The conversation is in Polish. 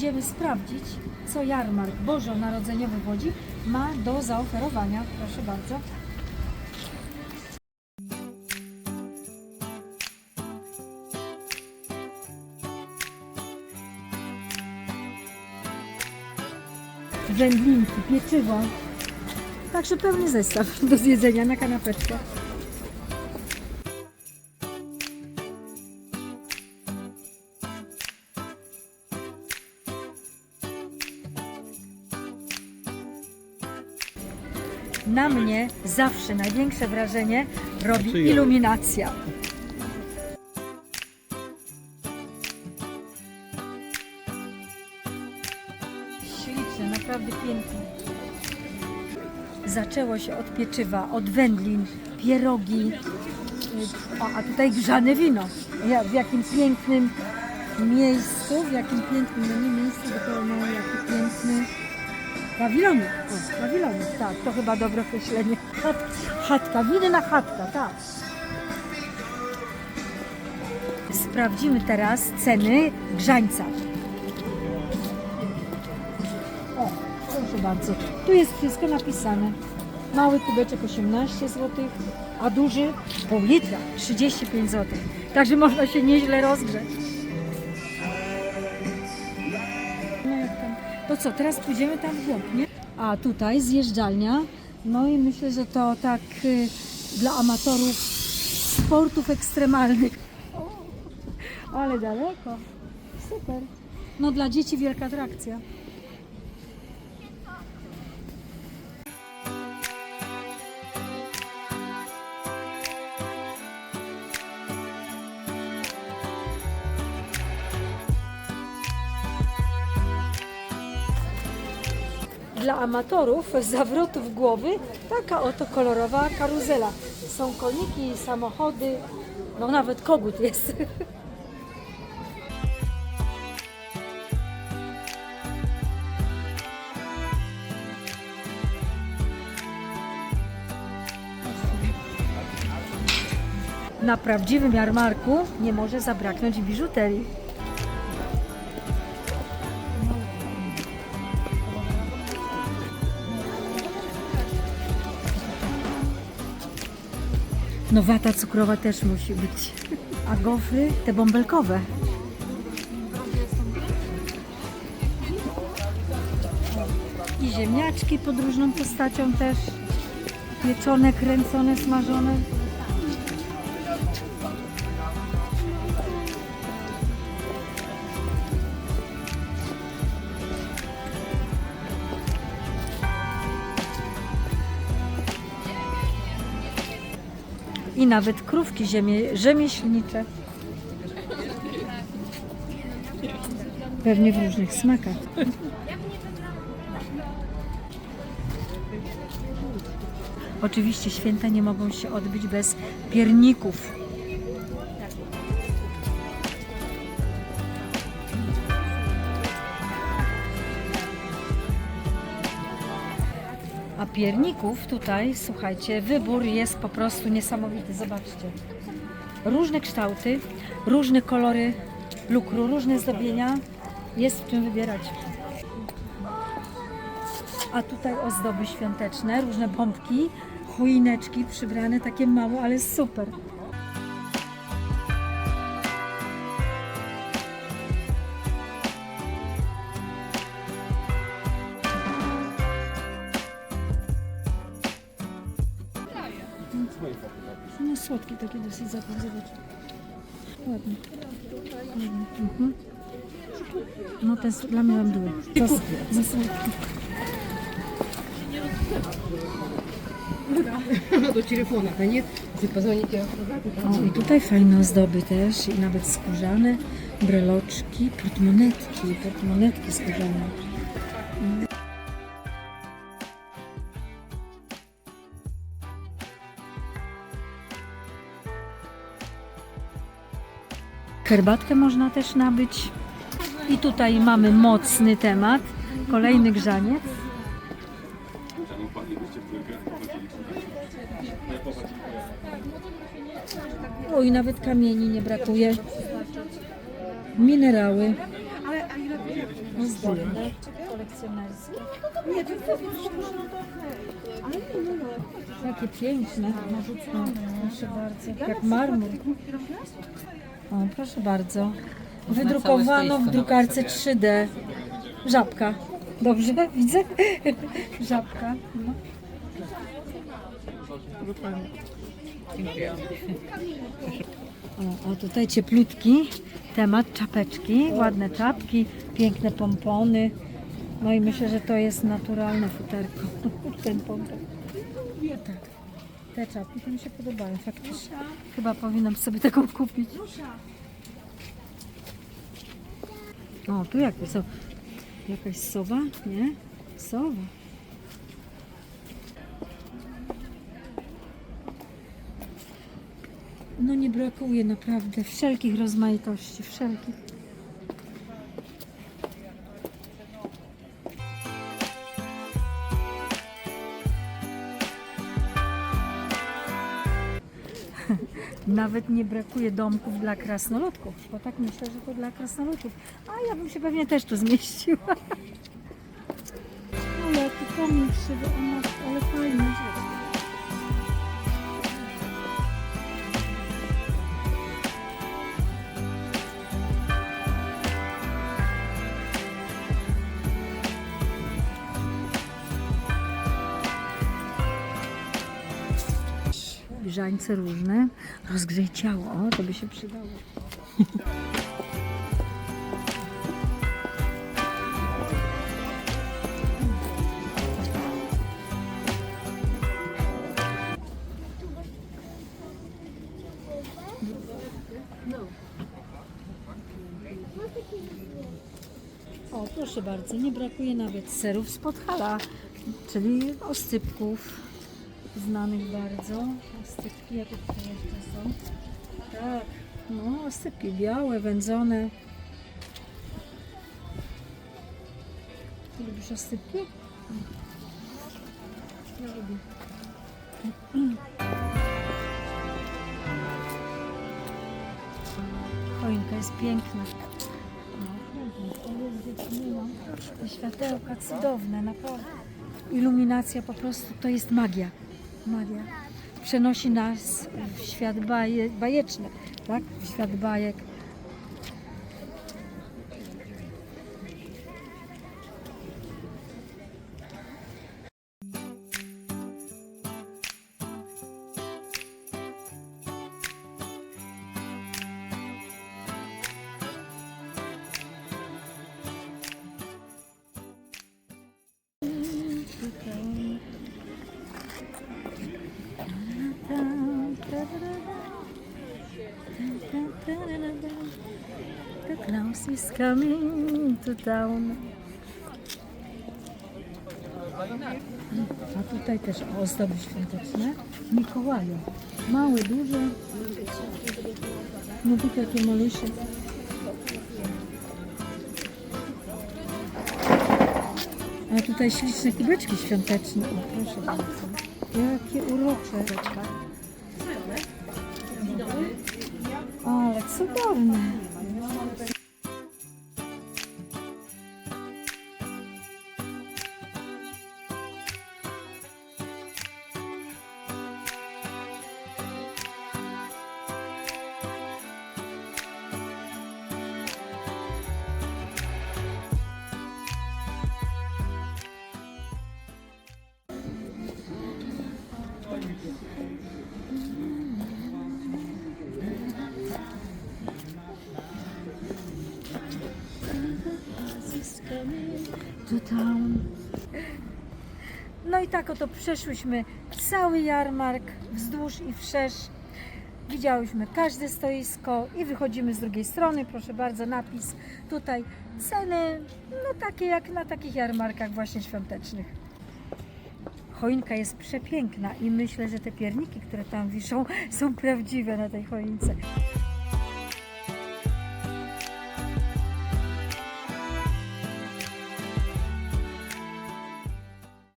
idziemy sprawdzić, co jarmark bożonarodzeniowy w Łodzi ma do zaoferowania. Proszę bardzo. Wędlinki, pieczywo. Także pełny zestaw do zjedzenia na kanapeczkę. Na mnie zawsze największe wrażenie robi iluminacja. Śliczne, naprawdę piękne. Zaczęło się od pieczywa, od wędlin, pierogi, y, o, a tutaj grzane wino. Ja, w jakim pięknym miejscu, w jakim pięknym, no miejscu, no, jaki piękny pawilonik. O, tak, to chyba dobre określenie. Chat, chatka, winna chatka, tak. Sprawdzimy teraz ceny grzańca. O, proszę bardzo. Tu jest wszystko napisane. Mały kubeczek 18 zł, a duży pół litra 35 zł. Także można się nieźle rozgrzeć. Co, teraz pójdziemy tam w głąb, nie? A tutaj zjeżdżalnia. No i myślę, że to tak y, dla amatorów sportów ekstremalnych. O, ale daleko. Super. No dla dzieci wielka atrakcja. Dla amatorów zawrotów głowy taka oto kolorowa karuzela. Są koniki, samochody, no nawet kogut jest. Na prawdziwym jarmarku nie może zabraknąć biżuterii. No wata cukrowa też musi być. A gofry te bąbelkowe. I ziemniaczki pod różną postacią też. Pieczone, kręcone, smażone. I nawet krówki ziemie, rzemieślnicze. Pewnie w różnych smakach. Oczywiście święta nie mogą się odbyć bez pierników. A pierników tutaj, słuchajcie, wybór jest po prostu niesamowity. Zobaczcie. Różne kształty, różne kolory lukru, różne zdobienia. Jest w czym wybierać. A tutaj ozdoby świąteczne, różne pompki, choineczki przybrane, takie małe, ale super. No słodkie takie dosyć zapach, zobacz. Ładnie. Ładnie. Mhm. No ten s- dla mnie mam były. Za, za słodki. до телефона, а нет, если позвоните. O, i tutaj fajne ozdoby też, i nawet skórzane, breloczki, portmonetki, portmonetki skórzane. Herbatkę można też nabyć. I tutaj mamy mocny temat, kolejny grzaniec. O, i nawet kamieni nie brakuje. Minerały. Ozdobne, kolekcjonerskie. Jakie piękne. Proszę bardzo. Jak marmur. O, proszę bardzo. Wydrukowano w drukarce 3D. Żabka. Dobrze widzę? Żabka. No. O, o, tutaj cieplutki temat czapeczki, ładne czapki, piękne pompony. No i myślę, że to jest naturalne futerko, ten pompon. Nie tak. Te czapki to mi się podobają faktycznie. Chyba powinnam sobie taką kupić. O, tu jakieś są. Jakaś sowa? Nie? Sowa. No nie brakuje naprawdę wszelkich rozmaitości, wszelkich. Nawet nie brakuje domków dla krasnoludków, bo tak myślę, że to dla krasnoludków. A ja bym się pewnie też tu zmieściła. No jaki pomnik krzywy, ale fajny. Grzańce różne. Rozgrzej ciało, o, to by się przydało. O, proszę bardzo, nie brakuje nawet serów z Podhala, czyli oscypków znanych bardzo. Oscypki, jakie tutaj jeszcze są? Tak, no oscypki białe, wędzone. Ty lubisz oscypki? Ja lubię. Choinka jest piękna. Światełka cudowne, naprawdę. Iluminacja po prostu to jest magia. Magia. Przenosi nas w świat baje, bajeczny, tak? W świat bajek. Is coming to town. A tutaj też ozdoby świąteczne. Mikołaje. Małe, duże. No tutaj jakie malusie. A tutaj śliczne kubeczki świąteczne. O, proszę bardzo. Jakie urocze. Ale cudowne. To town. No i tak oto przeszłyśmy cały jarmark wzdłuż i wszerz. Widziałyśmy każde stoisko i wychodzimy z drugiej strony. Proszę bardzo, napis tutaj. Ceny, no takie jak na takich jarmarkach właśnie świątecznych. Choinka jest przepiękna i myślę, że te pierniki, które tam wiszą, są prawdziwe na tej choince.